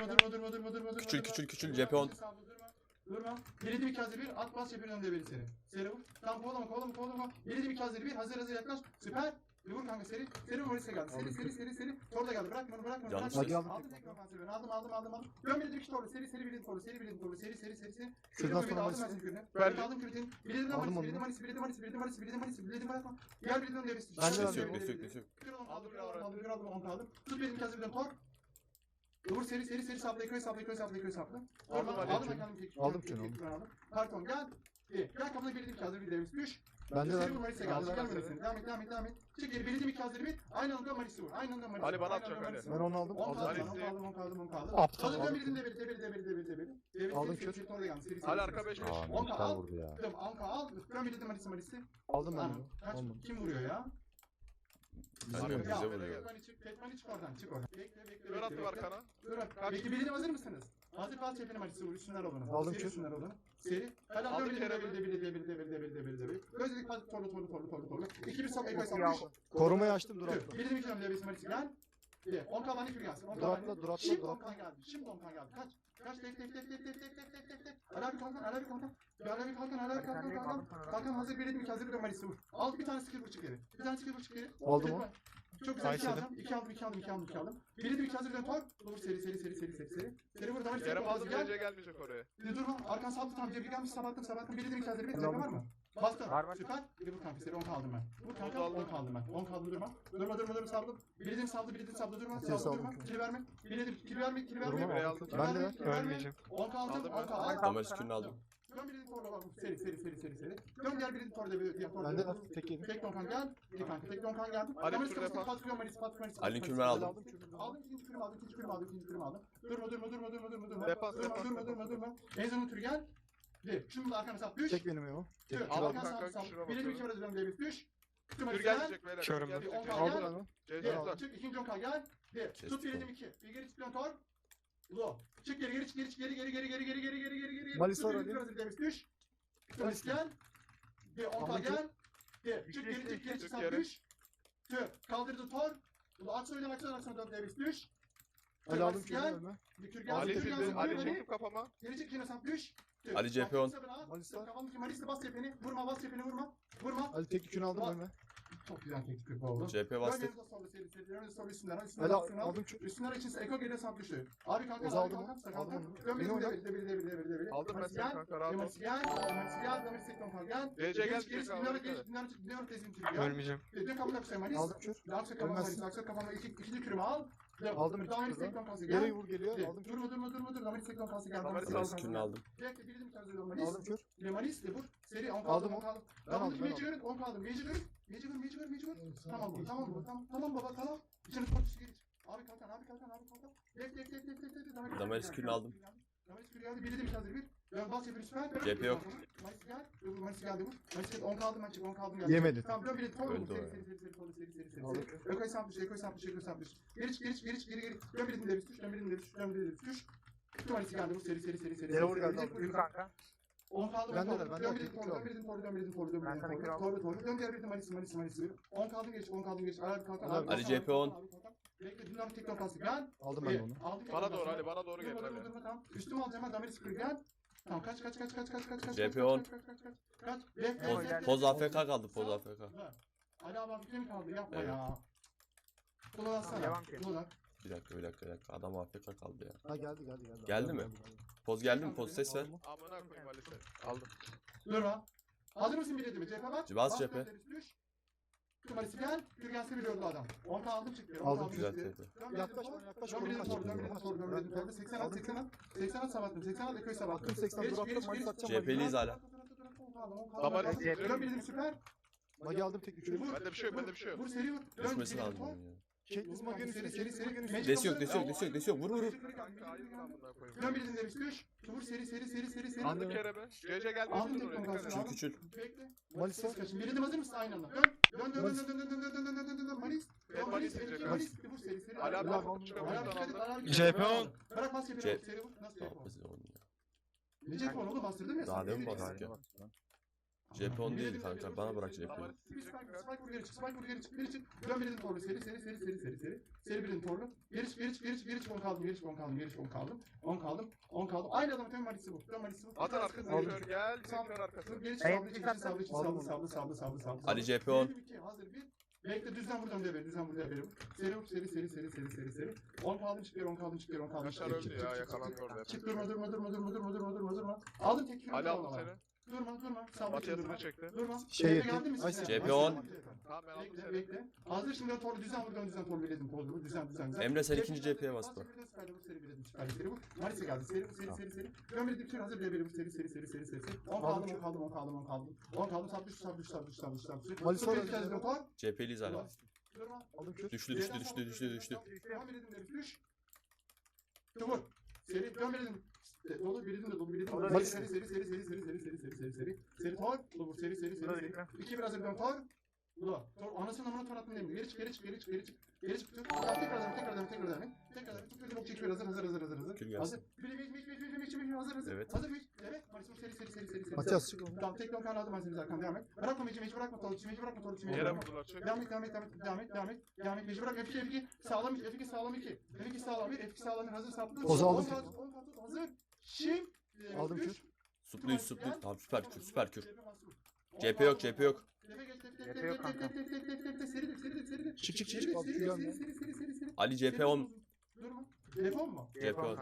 Durma durma durma durma durma. Küçül, durma. küçül, küçül, cephe on. Durma. Belediye bir kazı bir. At bas yapın önde beni seni. Seri vur. Tamam kovalama kovalama kovalama. Belediye bir kazı bir. Hazır hazır yaklaş. Süper. Bir vur kanka seri. Seri vur geldi. Seri seri seri seri. Torda geldi. Bırakma onu bırakma. onu, Yanlış bırakma. aldım. Aldım tekrar ofansif ben. Aldım aldım aldım aldım. Dön bir torlu. Seri seri bilin torlu. Seri bilin torlu. Seri seri seri seri. Şuradan sonra aldım ben kürünü. Verdim. Aldım kürünü. Belediye Aldım manisi. onu. Belediye manisi. Belediye manisi. Belediye manisi. Belediye manisi. Belediye bırakma. Gel belediye devesi. Ben de. Aldım bir aldım aldım bir aldım on kaldım. Tut benim kazı birden tor. Vur seri seri seri sapla ekoyu sapla ekoyu sapla ekoyu sapla. Aldım aldım. Aldım bakalım tek. Aldım şunu. Aldım. Karton gel. Bir. Gel kapıda biridim ki hazır bir devrimiz. Düş. Ben de ben. Marisa geldi. Çıkar Marisa'yı. Devam et devam et devam et. Çık geri biridim iki hazır bir. Aynı anda Marisa vur. Aynı anda Marisa. Ali bana atacak Ali. Ben onu aldım. Onu aldım. Onu aldım. Onu aldım. Onu aldım. Aptal. Hazır ben biridim devir devir devir devir devir. Devir aldım kür. Çık orada geldi. Ali arka 5 5. Anka al. Anka al. Ben biridim Marisa Marisa. Aldım ben. Kaç kim vuruyor ya? Vuruyor. bize Ya, vuruyor. Petmani çık, Petmani çık oradan, çık oradan. Bekle, bekle, bekle, attı bekle. arkana. Dur, bak. Kaç? Peki bildiğin hazır mısınız? Hazır pas çepini maçısı vur, üstünler olun. Aldım Seri kür. üstünler olun. Seri. Hadi Aldım bir de bir de bir de bir de bir de bir de bir de bir de. Özledik pas torlu torlu torlu torlu torlu. İki bir sok iyi sok. Korumayı açtım dur atla. Bir de bir kilometre bir maçısı gel. Bir de 10 kalan iki gelsin. 10 Dur kalan. atla dur atla Şimdi dur 10 atla. kan geldi. Şimdi 10 kan geldi. Kaç? Kaç tek tek tek tek tek tek tek tek tek tek. Ali abi kalkan, Ali abi kalkan. Ya Ali abi kalkan, Ali abi kalkan, kalkan. Kalkan hazır bir ki hazır bir maçısı vur. Al bir tane skill vur çık geri. Bir tane skill vur çık geri. Aldım o. Çok güzel iki Kayseri. aldım. İki aldım, iki aldım, iki aldım, iki aldım. Biri de iki hazır tor. Dur seri seri seri seri seri seri. Seri vur damarı Kerem aldım gel. CC gelmeyecek oraya. Bir durma. Arkan saldı tam cebri gelmiş sabahtım sabahtım. Biri de iki hazır bir tane var mı? Var. Süper. Bir de vur kanka seri 10 kaldım ben. Vur kanka Oldu, 10 kaldım ben. 10 kaldım durma. Durma durma durma saldım. Biri de saldı biri de saldı durma. Bir Saldı durma. Kili verme. Biri de kili verme kili verme. Ben de ver. Ölmeyeceğim. 10 kaldım Aldım 10 ben. kaldım. Damar kürünü aldım. Dön birinin torla bak. Seri seri seri seri seri. Dön gel birinin torla bir diğer torla. Bende ver. Tek yedim. Tek donkan gel. İyi kanka tek donkan kür kafasına defa. patlıyor Maris patlıyor Maris. Ali patlıyor, kürünü Maris. aldım. Aldım ikinci kürümü aldım ikinci kürümü aldım ikinci kürümü aldım. Durma durma durma durma durma durma. Durma defans, durma durma durma. Enzonun türü gel. Bir. Şunu da arkana sap düş. Tek benim ya o. Tür. Tek Arkana sap sap. şuna Biri bir kere dön Davis düş. Maris gel. gelecek beyler. Körüm ben. Aldım Aldım ben. ben o. CC Bir. uzak. Çık ikinci onka gel. Bir. Tut bir elim iki. Bir geri çık bir tor. Lo. Çık geri geri çık geri çık geri geri geri geri Malisa Radim. Düş. Polis gel. Bir onta gel. Bir. Çık geri çık geri çık sen düş. Kaldırdı tor. Bunu aç öyle aç öyle aç öyle demiş düş. Ali aldım köyü önüme. Ali sildi. Ali çekip kafama. Geri çık yine sen düş. Ali cephe on. Malisa. Kafamdaki Malisa bas cepheni. Vurma bas cepheni vurma. Vurma. Ali tek yükünü aldım önüme. Çok güzel tek tıklık oldu. CHP vasıt. Gölgenizde sol üstü yedi. Sol üstünden al. Üstünden al. Üstünden al. Üstünden için Eko geliyor sağ. Abi kanka abi kanka. Aldım. Gömleğini de bili de bili de bili de bili de bili. Aldım ben seni kanka rahat ol. Demet gel. Demet gel. Demet sekton kanka gel. Gece gel. Geç dinler geç dinler dinler tezim çünkü ya. Ölmeyeceğim. Gece kapıda bir şey manis. Aldım kür. Laksa kafama manis. Laksa kafama iki, ikinci kürümü al. Aldım ilk kürü. Geri vur geliyor. Aldım kür. Durma durma durma durma. Damaris sekton kanka gel. Damaris kürünü aldım. Direkt girdim kendisi Damaris. Aldım kür. Damaris de vur. Seri 10 kaldım. Aldım onu. Ben aldım. Gece dönün 10 kaldım. Gece dönün. Görün Meci görün. Tamam bu tamam bu tamam. Tamam baba tamam. İçine koş gir. Abi kalkan abi kalkan abi kalkan. Bek bek bek bek bek bek. Damaris kürünü aldım. Damaris kürünü aldı. Biri de bir hazır bir. Ben bas yapayım süper. Cephe yok. Malis gel. Dur Malis geldi bu. Malis geldi 10 kaldı ben çık 10 kaldım geldi. Yemedi. Tamam dön bir de tamam. Öldü o Seri ya. seri seri seri seri seri seri seri. Aldım. Ökoy sampış, ökoy sampış, ökoy sampış. Geri çık, geri çık, geri çık, geri geri. Dön birinin de bir tuş, dön birinin de bir tuş, dön birinin de bir tuş. Alice'i geldi bu seri seri seri seri. Yere vur geldi, aldım. seri. kanka. 10 kaldı. Ben de ben de. Dön bir dedim torlu dön bir dedim torlu dön bir dedim torlu. Torlu dön diğer bir dedim Manisli Manisli 10 kaldı geç 10 kaldı geç. Ali kalkan. Ali CP 10. Bekle dinamik tekrar kalsın. Gel. Aldım ben onu. Bana doğru Ali bana doğru gel. Tamam. Üstüm alacağım hemen dameri sıkır gel. Tamam kaç kaç kaç kaç kaç kaç kaç. CP 10. Kaç. kaç kaç Poz AFK kaldı poz AFK. Ali abi AFK mi kaldı yapma ya. Kullan alsana. Bir dakika bir dakika bir dakika adam AFK kaldı ya. Ha geldi geldi geldi. Geldi mi? Poz geldi mi? Poz ses ver. Amına koyayım Ali sen. Aldım. Durma. Hazır mısın bir mi? Cephe bak. Bas cephe. Düş. Kumarisi gel. Kürgense biliyordu adam. 10 aldım çıktı. Aldım, Güzel tepki. Yaklaş bana yaklaş. Dön aç. torlu, dön birinin torlu, dön birinin torlu. 80 at, 80 at. 80 at sabattım, 80 at ekoyu sabattım. Attım 80 Geç, dur attım. Atacağım. CHP'liyiz hala. Damar Dön izleyelim. birinin süper. Magi aldım tek yükünü. Bende bir şey yok bende bir şey yok. Vur seri vur. Dön Düşmesi lazım Magi'nin üstüne. Seri seri seri. Desi yok desi yok desi yok desi yok. Vur vur vur. Kanka ayıp lan amına koyayım. Dön birinin de bir düş. Vur seri seri seri seri seri. Geldi. Aldım Aldım tekrar oraya. kalsın. Küçül küçül. Bekle. Malis var. Kaçın. Birini hazır mısın aynı anda? Dön. Dön dön dön dön dön dön dön dön dön dön dön dön Malis. Malis Malis. Vur seri seri. Ali abi et. on. Bırak bas yapıyor. C- Seri vur. Nasıl Tamam yapıyor? biz de onu ya. Ne CHP on oğlum bastırdın ya. Daha demin bastık gel. ya. 10 değil kanka. Bana bırak CHP'yi. Bir spike, vur geri çık, spike vur geri çık, geri çık. Dön birinin torlu, seri, seri, seri, seri, seri, seri. Seri birinin torlu. Geri çık, geri çık, geri çık, geri çık, on kaldım, geri çık, on kaldım, geri çık, on kaldım. On kaldım, on kaldım. Aynı adamın tüm malisi bu, tüm malisi bu. Atan Biraz arkasına kör gel. Sağ- Kör arkası. Dur, geri çık, sablı için, Aldım sablı, onu. sablı, sablı, sablı, sablı. Ali 10. İki, hazır bir. Bekle düzden buradan deve, düzden buradan deve. Seri vur, seri, seri, seri, seri, seri, seri. On kaldım, çıkıyor, on kaldım, çıkıyor, on kaldım. Yaşar çıkıyor. öldü Çık, çık, ya çık, yakalandı çık, orada. Çık durma, durma, durma, durma, durma, durma, durma, durma. Aldım tek kilo. Ali aldım seni. Durma, durma. İçin durma. çekti. Durma. Şey geldi mi Ay, size? CHP 10. Tamam ben aldım Bekle seni. bekle. Hazır şimdi torlu düzen buradan düzen biledim torlu düzen düzen düzen. Emre, sen ikinci cepheye bas, bak. seri seri biledim, süper, seri bu. Maris'e geldi seri bu seri seri seri. Biledim seri hazır bile seri seri seri seri seri. On kaldım on kaldım on kaldım on kaldım. On kaldım sap düş sap düş sap düş sap düş sap düş. Malis Sonra bir de tor. CHP'liyiz hala. Durma. Aldım kür. Düştü düştü düştü düştü düştü. Devam edelim de düş. Dur. Seri dön Dolu biledim de dolu biledim. Malis. Seri seri seri seri seri seri seri seri seri seri. Seri tor. Dolu seri seri seri seri. İki biraz dön tor. Ula. Tor anasının amına tor attın demiyor. Geri çık geri çık geri çık geri çık. Geri çık. Dur. Tekrar tekrar tekrar devam. Tekrar devam. Tut bir bok çekiyor hazır hazır hazır hazır hazır. Kül gelsin. Hazır. Bir bir bir bir bir bir bir hazır hazır. Evet. Hazır bir. Evet. Malis seri seri seri seri seri. Matias çık. Tamam tek dön ben seni zaten devam et. Bırakma meci meci bırakma tolu meci bırakma tolu meci Yere vurdular çek. Devam et, devam et, devam et, devam et, devam et, devam et. Mecbur bırak F2, F2, sağlam 2, F2 sağlam 2. F2 sağlam 1, F2 sağlam 1, hazır saplı. Tekrar. hazır. Shift. Aldım kür. Supluyu supluyu. Tamam süper kür süper kür. CHP yok CHP yok. CHP yok kanka. Çık çık çık. Ali CHP 10. Dur? CHP 10 mu? CHP 10.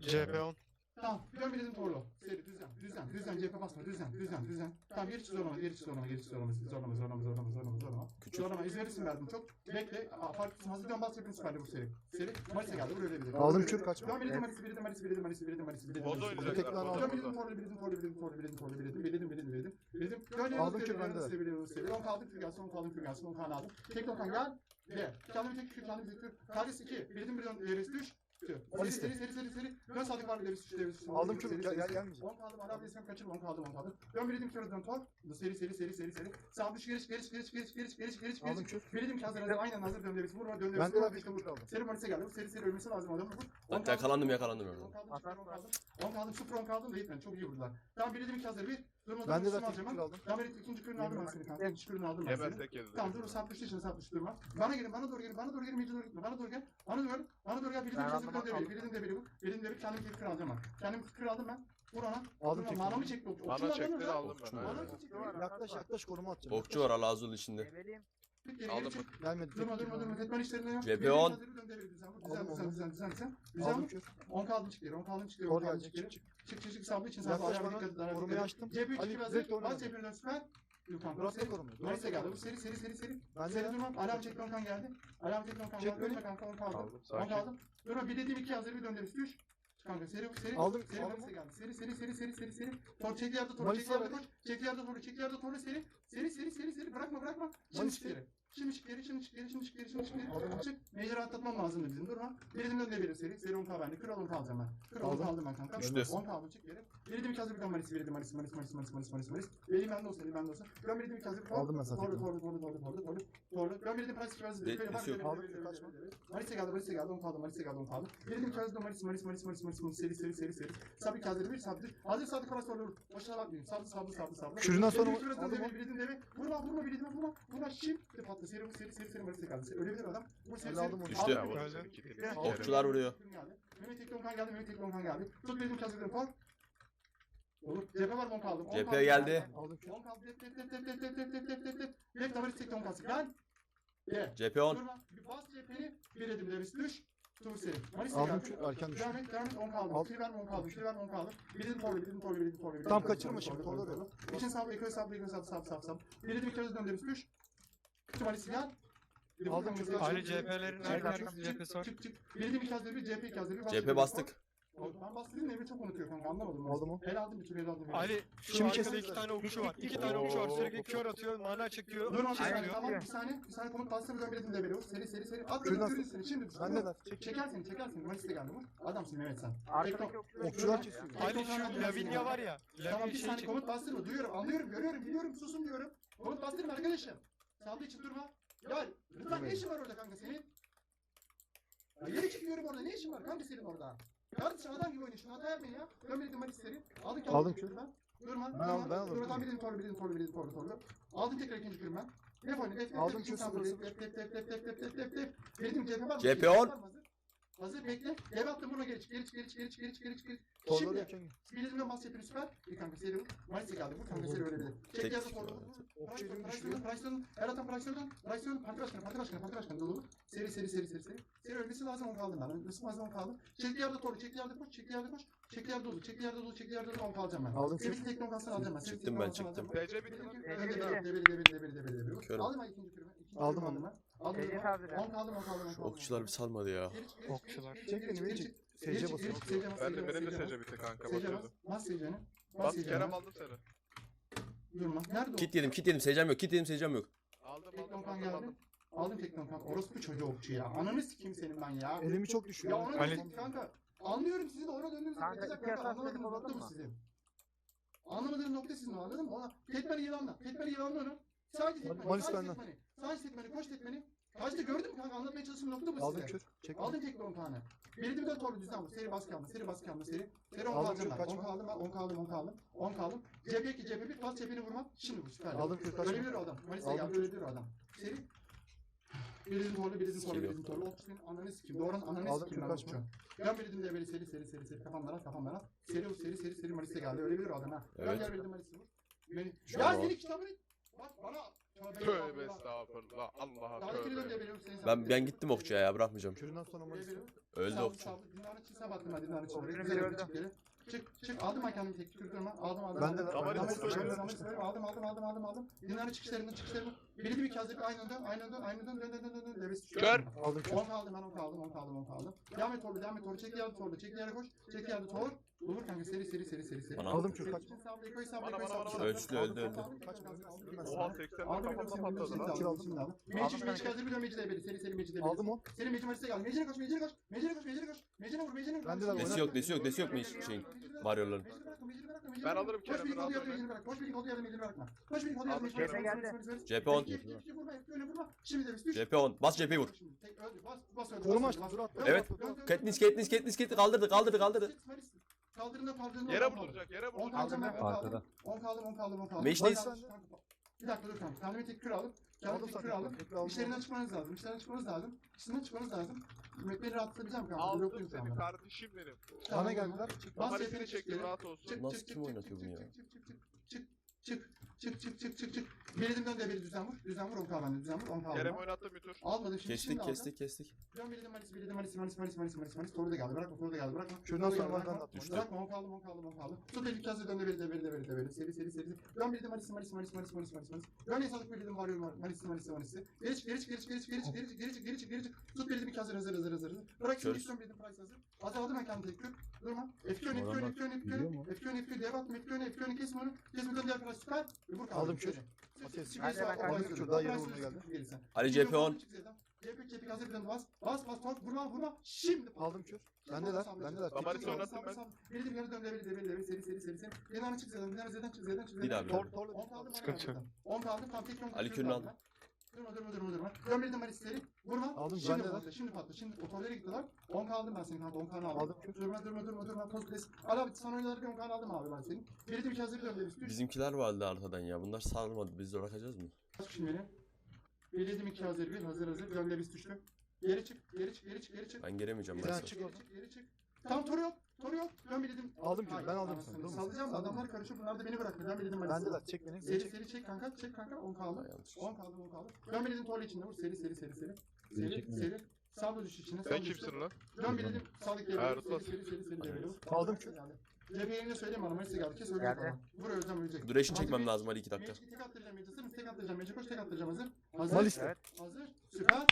CHP 10. Tamam. Dön bir dedim torlu. Seri düzen. Düzen. Düzen. Cephe basma. Düzen. Düzen. Düzen. Tamam. Geri çık zorlama. Geri çık zorlama. Geri çık zorlama. Zorlama. Zorlama. Zorlama. Zorlama. Zorlama. Küçük. Zorlama. İzlerisin verdim. Çok. Bekle. Fark. Hazır dön bas. Yapın süperli bu seri. Seri. Maris'e geldi. Buraya öyle bir. Aldım küçük kaç. Dön bir dedim Maris'i. Bir dedim Maris'i. Bir dedim Maris'i. Bir dedim Maris'i. Bir dedim tekrar aldım. Dön bir dedim torlu. Bir dedim torlu. Bir dedim torlu. Bir dedim torlu. Bir dedim. Bir dedim. Bir dedim. Bir dedim. Bir dedim. Dön aldım küçük bende. On kaldı küçük gelsin. On kaldı küçük gelsin. On kaldı aldım. Tek dokan gel. Gel. Kendim tek küçük. Kendim tek küçük. Kardeş 2. Bir dedim bir dedim. Rest 3 tutuyor. Seri seri seri seri seri. Dön sadık var ileri suçlu devre suçlu. Aldım çünkü gel gelmeyecek. 10 kaldım Arap Resmen kaçırma 10 kaldım 10 kaldım. Dön bir dedim kere dön tor. Seri seri seri seri seri. Sağ düş geriş geriş geriş geriş geriş geriş geriş. Aldım çünkü. Bir dedim ki hazır hazır aynen hazır dön devre vurma dön devre. Ben de abi işte vurdu. Seri manise geldi. Seri seri ölmesi lazım adamı vur. Lan yakalandım yakalandım. 10 kaldım çıkar 10 kaldım. 10 kaldım sıfır 10 kaldım. Eğitmen çok iyi vurdular. Tamam bir dedim ki hazır bir. Durma ben de zaten aldım. Tamam evet ikinci kürünü aldım ben seni kanka. İkinci kürünü aldım ben seni. Tamam dur sapmıştı şimdi sapmıştı durma. Bana gelin bana doğru gelin bana doğru gelin mecbur gitme. Bana doğru gel. Bana doğru gel. Bana doğru gel. Bir dedim ki Birinin de biri, birinin biri bu. Birinin de biri kendim kekir alacağım bak. Kendim kekir aldım ben. Vurana. Aldım çekti. Manamı çekti. Okçular Bana çekti aldım ben. Bana Aynen. çekti. Yaklaş yaklaş koruma atacağım. Okçu var ala azul içinde. Geleyim. Aldım. Gelmedi. Durma durma durma. Fetman işlerinde yok. CP10. Düzen düzen düzen düzen düzen. Düzen 10 kaldım çık geri. 10 kaldım çık geri. 10 kaldım çık geri. Çık çık çık sablı için sablı. Ayağıma dikkat et. Korumayı açtım. CP3 2. Bas CP4 süper. Gürkan. Burası seri korumuyor. Burası seri geldi. Seri seri seri seri. Ben seri durmam. Alarm çekme kan geldi. Alarm çekme kan geldi. Önüme kanka onu kaldım. Onu kaldım. Durma bir dediğim iki hazır bir döndüm. Üç. Kanka seri seri. Aldım. Seri aldım. Geldi. Seri seri seri seri seri seri. Tor çekti yerde tor. Çekti yerde tor. Çekti yerde tor. Çekti yerde tor. Seri. Seri seri seri seri. Bırakma bırakma. Şimdi seri. Şimdi çık geri, şimdi çık geri, şimdi çık geri, şimdi çık geri. Oradan çık. Major'ı atlatmam lazım bizim. Dur ha. Biridim önüne benim seri. Seri 10 k bende. Kır 10 k alacağım ben. Kır 10 k aldım ben kanka. Üçtesin. 10 k aldım çık geri. Biridim kazı bir kan manisi. Biridim manisi, manisi, manisi, manisi, manisi, manisi, manisi. Benim bende olsun, benim bende olsun. Ben biridim kazı bir kan. Aldım ben zaten. Doğru, doğru, doğru, doğru, doğru, doğru. Doğru. Ben biridim price çıkmaz. Benim bak. Aldım kaçma. Manisi geldi, manisi geldi, 10 k aldım, manisi geldi, 10 k aldım. Biridim kazı bir manisi, manisi, manisi, manisi, manisi, seri, seri, seri, seri. Sabri kazı bir, sabri. Hazır sabri karas olur. Başına bakmayın. Sabri, sabri, sabri, sabri. Şuradan sonra. Biridim devi. Vurma, vurma, biridim vurma. Vurma şimdi. Patla. Seri, seri, seri, seri, Malis'e geldi. Ölebilir adam. Vur, seri, seri. aldım onu. Düştü. Okçular vuruyor. Mehmet Tekli Onkan geldi, Mehmet Tekli Onkan geldi. Tut benim kazıklarım kor. Olur. Cephe var mı on kaldım? On CHP kaldım. geldi. Aldım kür. On kaldı. Dep dep dep dep dep dep dep dep dep dep dep. Direkt tavırı çekti on kalsın. Gel. 10. Durma. Bir bas cepheni. Bir edim levis düş. Tur seri. Malis Aldım kür. Erken düştü. Devam et, devam et. On kaldı. Al. Verme on kaldı. Kil verme on kaldı. Bir edim torlu, bir edim torlu, bir edim torlu. Tam kaçırma şimdi, torlu, torlu. İçin sablı, ekranı sablı, ekranı sablı, sablı, sablı, sablı. Bir edim iki kez dön demiş düş. Bir de Aldım mesela- Ali CHP'lerin her çık, cephesi var. Çık çık. Bir edim iki kez bir CHP kez bir. CHP bastık. Ben bastırayım da Emre çok unutuyor kanka anlamadım. Aldım o. El aldım bir türlü el aldım. bir. Ali şu Şimdi arkada kesin- iki tane okçu var. İki tane okçu var. Sürekli kör atıyor. Mana çekiyor. Dur bir diyor. tamam bir saniye. Bir saniye komut bastır buradan bir edim de veriyor. Seri seri seri. At kürün üstüne şimdi. Ben de. Çek. Çekersin çekersin. Malis de geldi bu. Adamsın Mehmet sen. Arkadaki okçular. Kesiyor. Ali şu Lavinia var ya. Tamam bir şey saniye komut bastırma. Duyuyorum anlıyorum görüyorum biliyorum susun diyorum. Komut bastırma arkadaşım. Saldı için durma. Ya lütfen ne işin var orada kanka senin? Ya yeri çıkıyorum orada ne işin var kanka senin orada? Kardeşim adam gibi oynuyorsun hata yapmayın ya. Dön bir edim Malis seri. Aldık Aldım kür. Ben. Durma. Ben durma. aldım, ben aldım. Durma birini torlu birini torlu birini torlu torlu. Aldım tekrar ikinci kürüm ben. Oyunu lef lef Aldım Lef sıfır sıfır. lef lef lef lef lef lef lef lef. Verdim CHP var mı? CHP var on. mı? Hazır. Hazır bekle. Dev attım buna. Geri çık geri çık geri çık geri çık geri çık. geri çık. Torları Şimdi. Bilizimle mas yapıyor süper. Bir kanka seri vur. Mayıs geldi. Vur kanka seri ölebilir. Çek yazı şu torlu. an. Okçu elimi Price'ın, düşürüyor. Price'ın, Eratan Price'ın, Price'ın, parti başkanı, parti başkanı, parti başkanı dolu. Seri, seri, seri, seri, seri. Seri ölmesi lazım, on kaldım ben. Ölmesi lazım, on kaldım. Çekli yerde torlu, çekli yerde koş, çekli yerde koş. Çekli yerde dolu, çekli yerde dolu, çekli yerde dolu, on kalacağım ben. Aldım Seri kür. tekno kalsın alacağım ben. Çıktım ben, çıktım. TC bitti lan. Debeli, debeli, debeli, debeli, debeli. Aldım ben ikinci kürümü. Aldım ben. Aldım ben. abi de. On kaldım, on kaldım, on Şu kaldım. okçular bir salmadı ya. Okçular. Çek beni, çek. Çık. SC Geri çık, basıyor. geri çık, SC bas, Ben de benim de. SC bitti kanka SC bas. Bas SC'ni. Bas SC'ni. Kerem aldım seni. Durma. Nerede o? Kit yedim kit yedim seyircem yok kit yedim seyircem yok. Aldım aldım aldım geldi. aldım. Aldım Teknokan. Orospu çocuğu okçu ya. Ananı sikeyim senin ben ya. Elimi çok Ya düşüyor. onu Ali- dedim kanka. Anlıyorum sizi de ona döndüğünüzde Kanka, kanka, iki kanka benim nokta mı? sizin. Anlamadığınız nokta sizin anladın mı? Ona tekmeni yılanla. Tekmeni yılanla onu. Sadece tekmeni. Malis sadece benden. tekmeni. Sadece tekmeni. Koş tekmeni. Kaçta gördün mü kanka? Anlatmaya çalıştığım nokta bu Aldım size. kür. Çek. Aldım tekrar 10 tane. Belirli bir de torlu düzden vur. Seri baskı alma. Seri baskı alma. Seri. Seri 10 Aldım alacağım kür, ben. 10 kaçma. kaldım ben. 10 kaldım. 10 kaldım. 10 kaldım. Cephe 2 cephe 1. Bas cepheni vurma. Şimdi vur. Süper. Aldım kür, kaçma. Ölebilir o adam. Manis'e Aldım geldi. Ölebilir o adam. Seri. Birizin torlu, birizin torlu, Skill birizin torlu. Okçunun ananı sikeyim. Doğran ananı Aldım sikeyim kür, ben kaçma. Ben belirdim de böyle seri seri seri seri kafamdan at kafamdan at. Seri vur seri seri seri Manis'e geldi. Ölebilir o adam ha. Evet. gel belirdim Manis'e vur. Beni. Şu Ya an senin kitabını. Bak bana. Tövbe estağfurullah. Allah'a tövbe. Ben ben gittim okçuya ya bırakmayacağım. Küründen sonra Malis. Öldü okçu. Dinarı çizse baktım ben dinarı çizse. Okçunun Geri biri çık. Çık çık aldım ben kendimi tek tükürdüm ben. Aldım aldım. Ben de- aldım. Aldım aldım aldım aldım aldım. Dinarı çıkışlarından çıkışlarından. Biri de bir kez bir aynı dön aynı dön aynı dön dön dön dön dön dön. Levis Kör. Aldım kür. 10 kaldım ben 10 kaldım 10 kaldım 10 kaldım. Devam et torlu devam et torlu çek yerde torlu çek yerde koş. Çek yerde tor. Olur kanka seri seri seri seri seri. Bana Aldım şu kaç. Bana bana bana. Ölçülü öldü öldü. Oha 80 kafamda patladı lan. Kill aldım şimdi aldım. Meclis meclis geldi biliyorum meclis ebedi. Seri seri meclis ebedi. Aldım o. Seri meclis meclis'e geldi. Meclis'e kaç meclis'e kaç. Meclis'e kaç meclis'e kaç. Meclis'e vur meclis'e vur. Desi yok desi yok desi yok meclis şeyin. Varyoların. Ben alırım Kerem'i. Koş bir kodu yardım meclis'e Koş bir kodu yardım meclis'e bırakma. Koş bir kodu yardım meclis'e bırakma. CP 10. CP 10. Bas CP'yi vur. Kolum açtı. Evet. Ketnis ketnis ketnis ketnis kaldırdı kaldırdı kaldırdı. Kaldırında kaldırında. Yere vurduracak yere 10 vurduracak. kaldım ben. Arkada. 10 kaldım 10 kaldım 10 kaldım. Meclis. Bir dakika dur kanka. Kendime tek kür aldım. Kendime tek kür aldım. İşlerinden çıkmanız lazım. İşlerinden çıkmanız lazım. İşlerinden çıkmanız lazım. Beni rahatlatabileceğim kanka. Aldım seni kardeşim benim. Bana geldiler. Çık. Bas CHP'ni çektim çık rahat olsun. Çık, Nasıl çık, kim çık, oynatıyor çık, bunu çık, ya? çık, çık, çık, çık, çık, çık, çık, çık, çık. Belirdim dön de beri düzen vur. Düzen vur 10 kaldı. Düzen vur 10 kaldı. Kerem oynattı mütür. Almadım şimdi. Kestik şimdi aldım. kestik kestik. Dön belirdim Malis, belirdim Malis, Malis, Malis, Malis, Malis, Malis. Toru da geldi. Bırakma, toru da geldi. Bırakma. Şuradan da sonra bırakma. atma. Düştü. Bırakma 10 kaldı, 10 kaldı, 10 kaldı. Tut elini kazı dön de beri de beri de beri de beri. Seri, seri, seri. Dön belirdim Malis, Malis, Malis, Malis, Malis, Malis, Malis. Dön hesaplık belirdim var yolu var. Malis, Malis, Malis. Geri çık, geri çık, geri çık, geri çık, geri çık, geri çık, geri çık, geri çık, geri çık. Tut belirdim iki hazır, hazır, hazır, hazır. Bırak şimdi üstün belirdim price hazır. Azaldım ben kendi tekrar. Durma. F2 ön, F2 ön, F2 ön, F2 ön. F2 ön, F2 ön. Dev attım, F2 ön, F2 ön. Kesme onu. Kesme dön diğer price süper. Kaldı. Aldım kür. Ateş. Hadi ben kaldım. Kür, daha yeni vurmaya geldi. Ali CHP 10. CHP CHP hazır bir bas. Bas bas top vurma vurma. Şimdi. Aldım kür. Bendeler. Bendeler. Damarı Teknik aldım. oynattım ben. Biri de dön devir devir devir seri seri seri seri. Zeden çık zeden zeden zeden çık zeden çık zeden. Tor torla. 10 kaldı Sıkıntı yok. 10 kaldı tam tek Ali Kürnü aldım. Durma durma durma. Dön bir de marisleri. Vurma. Aldım, Şimdi patla. Şimdi patla. Şimdi otorlara gittiler. 10 kaldım ben senin kanka 10 kanı aldım. Aldım. Durma durma durma durma. Toz pres. Abi son oyunlarda bir 10 kanı aldım abi ben senin. De bir hazır bir dön devir. Bizimkiler vardı arkadan ya. Bunlar sarmadı. Biz de bırakacağız mı? Kaç kişi beni? Belirledim iki hazır bir, hazır hazır. Gömle biz düştü. Geri çık, geri çık, geri çık, geri çık. Ben giremeyeceğim tane maalesef. çık Geri çık, geri çık. Tam toru yok, toru yok. Göm belirledim. Aldım ki, Hayır, ben aldım anasını seni, dur. Sallayacağım da adamlar karışıp bunlar da beni bıraktı. Göm belirledim ben. Bendeler. Çek beni. Seri Çek. seri çek kanka, çek kanka. 10 kaldı. Ha, yanlış. 10 kaldı, 10 kaldı. Göm belirledim tuvalet içinde vur. Seri seri seri seri. Seri seri. Sağda düş içine, Sen kimsin lan? Göm belirledim sağlık Ha. Seri seri seri seri geliyor. Aldım ki. Cephe yerine söyleyeyim bana. Messi geldi. Kes ölecek Geldi. Vur öleceğim ölecek. Duration çekmem lazım hadi 2 dakika. Meclis tek attıracağım mısın? Tek attıracağım. Meclis koş tek attıracağım. Hazır. Hazır. Hazır. Süper.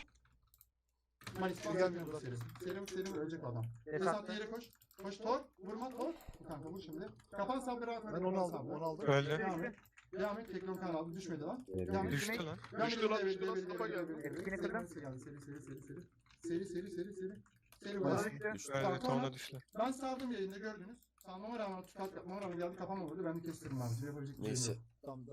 Malis bas Gelmiyor Murat. seri. Selim Selim ölecek adam. Esat yere koş. Koş tor. Vurma tor. Kanka vur şimdi. Kapan sabır rahat Ben onu aldım. Onu aldım. Öldü. Devam et. Tekrar kan aldı. Düşmedi lan. Düştü lan. Düştü lan, düştü lan, kafa geldi. Etkini kırdım. Seri seri seri seri seri. Seri seri seri seri. Var. Düştü. Düştü. Evet ona düştüler. Ben saldım yayında gördünüz. Salmama rağmen tutar yapmama rağmen geldi kafama vurdu. Ben de kestirdim abi. Yapabilecek bir şey Neyse. yok. Tamam.